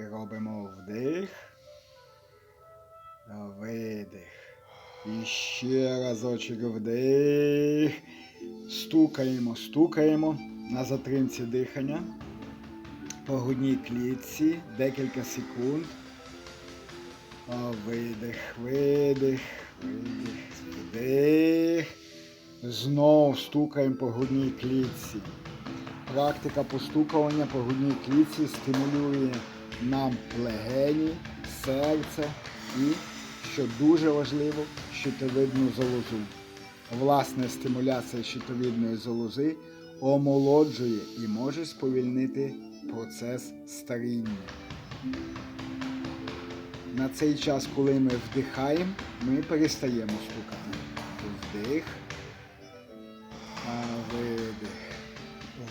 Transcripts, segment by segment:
І робимо вдих. Видих. І ще разочок вдих. Стукаємо, стукаємо на затримці дихання. По грудній клітці декілька секунд. Видих, видих, видих, вдих. Знов стукаємо по грудній клітці. Практика постукування по грудній клітці стимулює нам легені, серце і, що дуже важливо, щитовидну залозу. Власне, стимуляція щитовидної залози омолоджує і може сповільнити процес старіння. На цей час, коли ми вдихаємо, ми перестаємо стукати. Вдих, видих.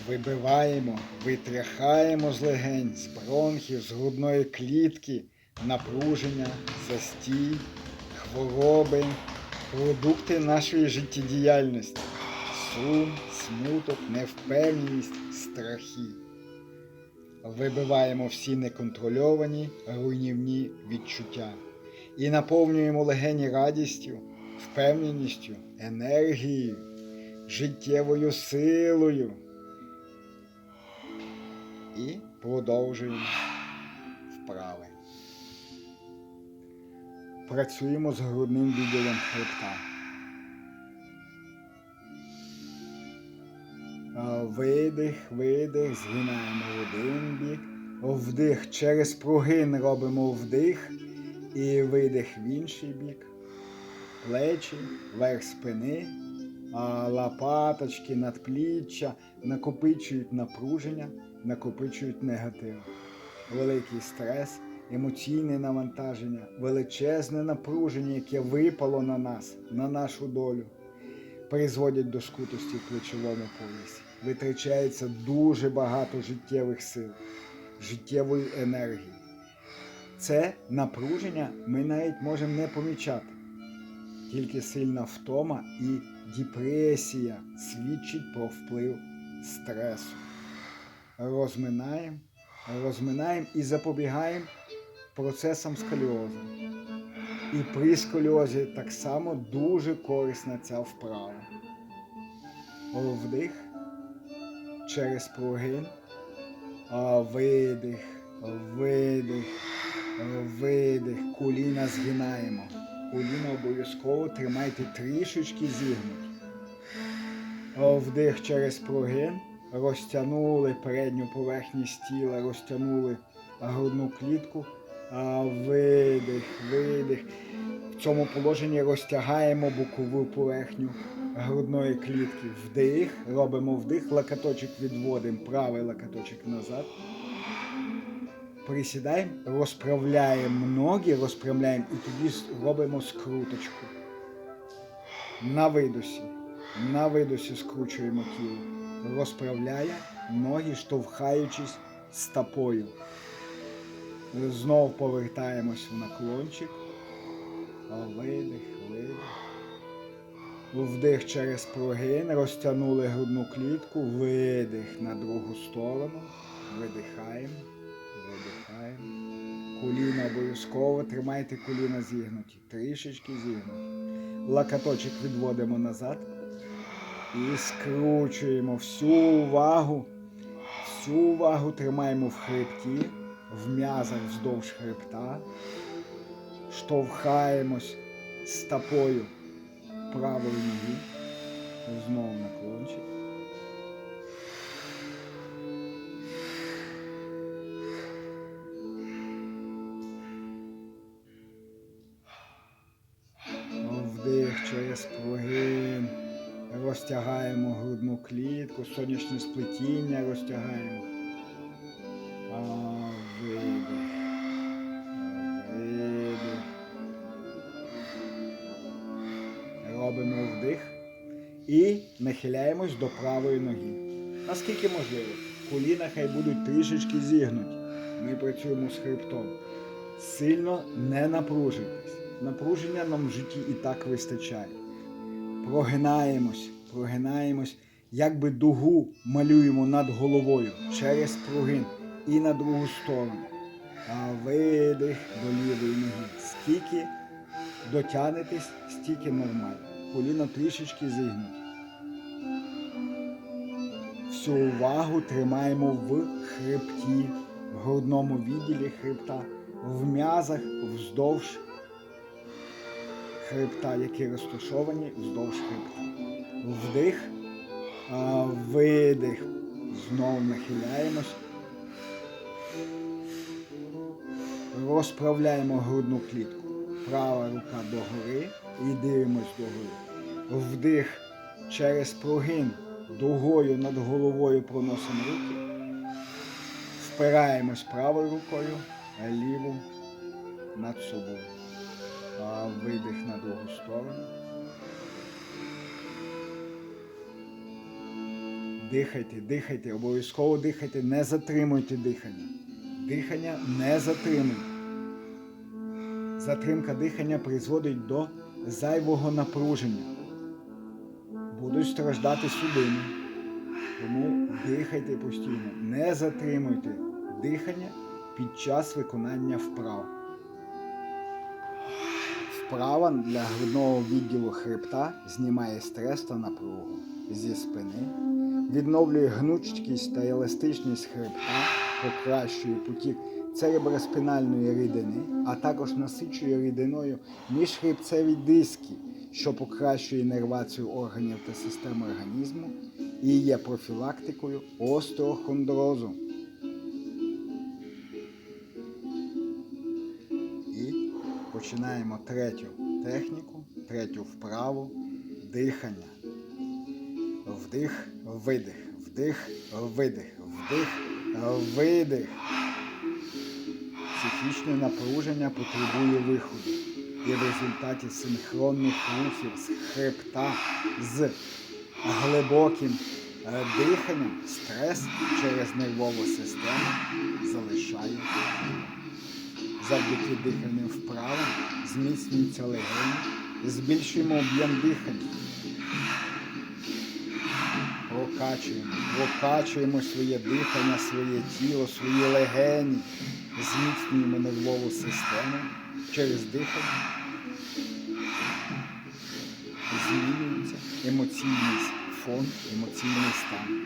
Вибиваємо, витряхаємо з легень, з бронхів, з грудної клітки, напруження, застій, хвороби, продукти нашої життєдіяльності, сум, смуток, невпевненість, страхи. Вибиваємо всі неконтрольовані руйнівні відчуття і наповнюємо легені радістю, впевненістю, енергією, життєвою силою. І продовжуємо вправи. Працюємо з грудним відділом хребта. Видих, видих, згинаємо в один бік. Вдих через прогин робимо вдих і видих в інший бік. Плечі, верх спини, лопаточки, надпліччя накопичують напруження, накопичують негатив. Великий стрес, емоційне навантаження, величезне напруження, яке випало на нас, на нашу долю призводять до скутості в плечовому поясі. Витрачається дуже багато життєвих сил, життєвої енергії. Це напруження ми навіть можемо не помічати. Тільки сильна втома і депресія свідчить про вплив стресу. Розминаємо, розминаємо і запобігаємо процесам сколіозу. І при сколіозі так само дуже корисна ця вправа. Вдих через прогин, видих, видих, видих. Коліна згинаємо. Коліна обов'язково тримайте трішечки зігнуті. Вдих через прогин. Розтягнули передню поверхність тіла, розтягнули грудну клітку. А, Видих, видих. В цьому положенні розтягаємо бокову поверхню грудної клітки. Вдих, робимо вдих, лакаточок відводимо, правий лакаточок назад. Присідаємо, розправляємо ноги, розправляємо і тоді робимо скруточку. На видосі. На видосі скручуємо тіло. Розправляє ноги, штовхаючись стопою. Знов повертаємось в наклончик. Видих, видих. Вдих через прогин, розтягнули грудну клітку, видих на другу сторону. Видихаємо, видихаємо. Коліна обов'язково, тримайте коліна зігнуті. Трішечки зігнуті. Лакаточок відводимо назад. І скручуємо всю увагу. Всю увагу тримаємо в хребті в м'язах вздовж хребта, штовхаємось стопою правої ноги, знову наклончик. Вдих через прогин. Розтягаємо грудну клітку, сонячне сплетіння розтягаємо. А, видих. Видих. Робимо вдих і нахиляємось до правої ноги. Наскільки можливо. Коліна хай будуть трішечки зігнуті. Ми працюємо з хребтом. Сильно не напружуйтесь. Напруження нам в житті і так вистачає. Прогинаємось, прогинаємось, якби дугу малюємо над головою через прогин і на другу сторону. А видих до лівої ноги. Скільки дотягнетесь, стільки нормально. Коліна трішечки зігнуть. Всю увагу тримаємо в хребті, в грудному відділі хребта, в м'язах вздовж хребта, які розташовані вздовж хребта. Вдих, видих. Знову нахиляємось. Розправляємо грудну клітку. Права рука догори і дивимось догори. Вдих через прогин дугою над головою проносимо руки. Впираємось правою рукою, а ліву над собою. Видих на другу сторону. Дихайте, дихайте, обов'язково дихайте, не затримуйте дихання. Дихання не затримуйте. Затримка дихання призводить до зайвого напруження. Будуть страждати судини. Тому дихайте постійно, не затримуйте дихання під час виконання вправ. Вправа для грудного відділу хребта знімає стрес та напругу зі спини, відновлює гнучкість та еластичність хребта, покращує потік цереброспінальної рідини, а також насичує рідиною міжхребцеві диски, що покращує інервацію органів та систем організму і є профілактикою остеохондрозу. І починаємо третю техніку, третю вправу дихання. Вдих, видих, вдих, видих, вдих, видих. Психічне напруження потребує виходу. І в результаті синхронних рухів з хребта з глибоким е, диханням стрес через нервову систему залишає. Завдяки дихальним вправам зміцнюються легені, збільшуємо об'єм дихання. Прокачуємо, прокачуємо своє дихання, своє тіло, свої легені, зміцнюємо нервову систему через дихання. Змінюється емоційний фон, емоційний стан.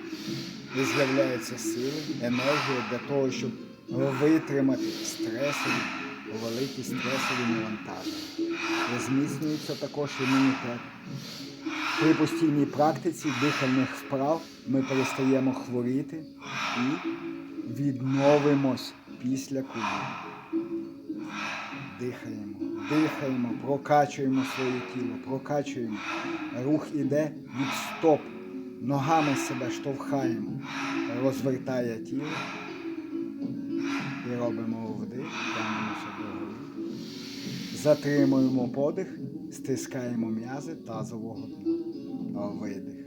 І з'являються сили, енергія для того, щоб витримати стресові, великі стресові навантаження. Зміцнюється також імунітет. При постійній практиці дихальних вправ ми перестаємо хворіти і відновимось після кулі. Дихаємо, дихаємо, прокачуємо своє тіло, прокачуємо. Рух іде від стоп. Ногами себе штовхаємо, розвертає тіло і робимо вдих, тягнемося догори. Затримуємо подих, стискаємо м'язи тазового дна. Видих.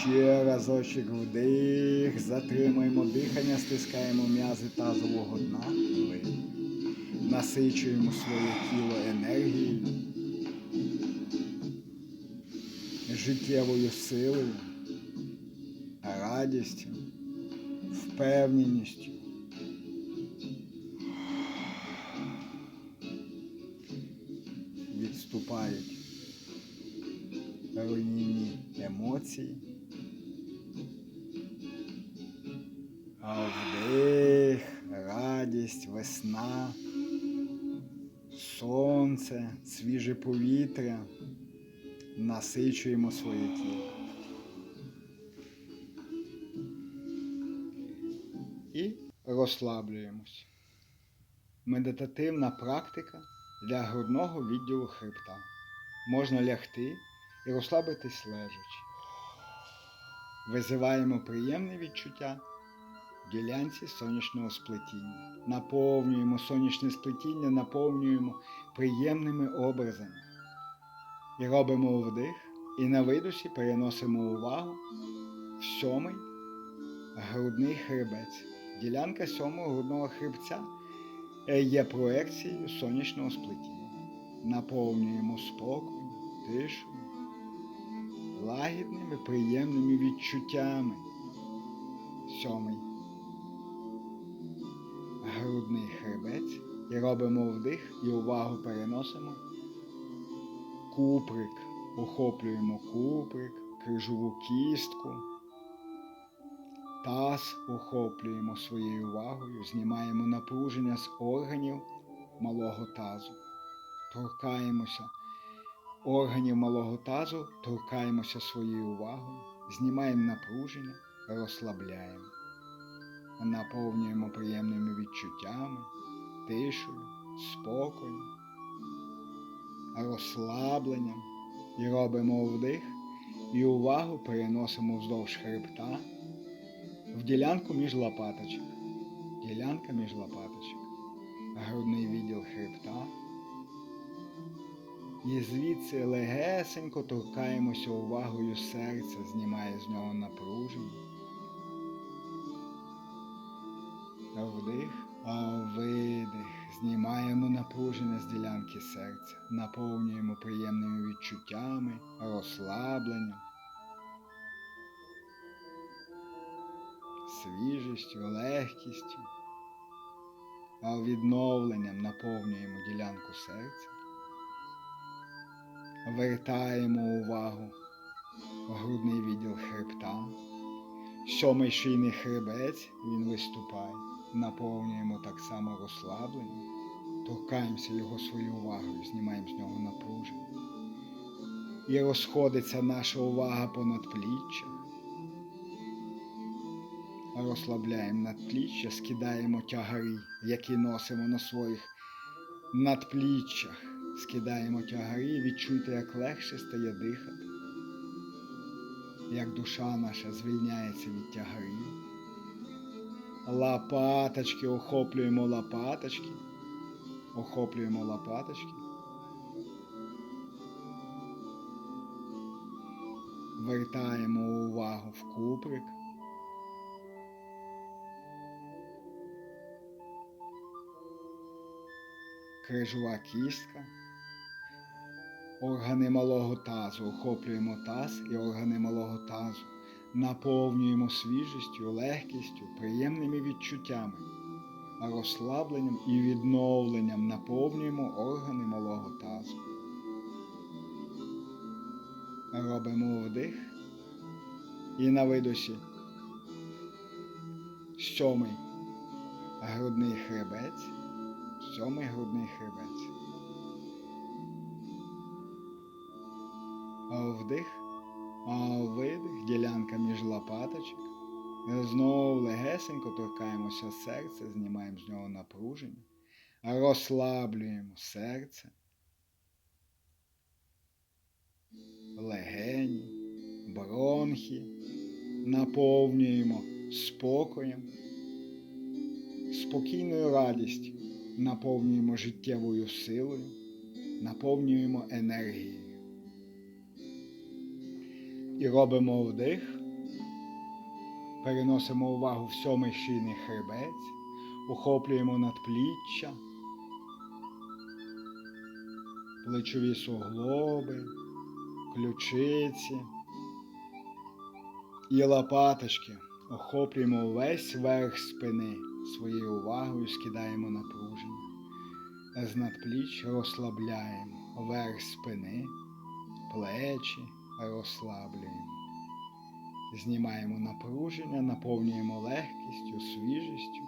Ще разочок вдих, затримуємо дихання, стискаємо м'язи тазового дна. Видих. Насичуємо своє тіло енергією, життєвою силою, радістю, впевненістю. Емоції. А вдих, радість, весна, сонце, свіже повітря. Насичуємо своє тіло. І розслаблюємось. Медитативна практика для грудного відділу хребта. Можна лягти і розслабитись лежачи. Визиваємо приємне відчуття в ділянці сонячного сплетіння. Наповнюємо сонячне сплетіння, наповнюємо приємними образами. І робимо вдих, і на видусі переносимо увагу в сьомий грудний хребець. Ділянка сьомого грудного хребця е, є проекцією сонячного сплетіння. Наповнюємо спокою, тишою, лагідними, приємними відчуттями. Сьомий грудний хребець і робимо вдих і увагу переносимо. Куприк. Охоплюємо куприк, крижову кістку. Таз охоплюємо своєю увагою, знімаємо напруження з органів малого тазу. Торкаємося органів малого тазу, торкаємося своєю увагою, знімаємо напруження, розслабляємо, наповнюємо приємними відчуттями, тишою, спокоєм, розслабленням і робимо вдих і увагу переносимо вздовж хребта в ділянку між лопаточок. Ділянка між лопаточок. Грудний відділ хребта. І звідси легесенько торкаємося увагою серця, знімає з нього напруження. Вдих, а видих. Знімаємо напруження з ділянки серця, наповнюємо приємними відчуттями, розслабленням, свіжістю, легкістю, а відновленням наповнюємо ділянку серця, вертаємо увагу в грудний відділ хребта, сьомий шийний хребець, він виступає, наповнюємо так само розслабленням, торкаємося його своєю увагою, знімаємо з нього напруження. І розходиться наша увага по надпліччях. Розслабляємо надпліччя, скидаємо тягарі, які носимо на своїх надпліччях. Скидаємо тягарі, відчуйте, як легше стає дихати, як душа наша звільняється від тягарів. Лопаточки, охоплюємо лопаточки, охоплюємо лопаточки. Вертаємо увагу в куприк. крижова кістка, органи малого тазу, охоплюємо таз і органи малого тазу, наповнюємо свіжістю, легкістю, приємними відчуттями, а розслабленням і відновленням наповнюємо органи малого тазу. Робимо вдих і на видосі сьомий грудний хребець. Сьомий грудний хребець. Вдих, видих, ділянка між лопаточок. Знову легесенько торкаємося серця, знімаємо з нього напруження, розслаблюємо серце, легені, бронхи, наповнюємо спокоєм, спокійною радістю наповнюємо життєвою силою, наповнюємо енергією. І робимо вдих, переносимо увагу в сьомий шийний хребець, охоплюємо надпліччя, плечові суглоби, ключиці. І лопаточки. Охоплюємо весь верх спини своєю увагою скидаємо напруження. З надпліч розслабляємо верх спини, плечі розслаблюємо. Знімаємо напруження, наповнюємо легкістю, свіжістю,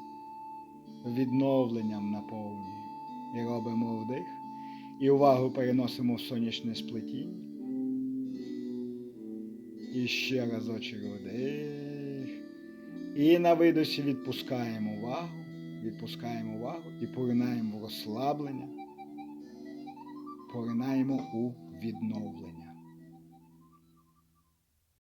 відновленням наповнюємо. І робимо вдих. І увагу переносимо в сонячне сплетіння. І ще разочок вдих. І на видосі відпускаємо увагу, відпускаємо увагу і поринаємо в розслаблення, поринаємо у відновлення.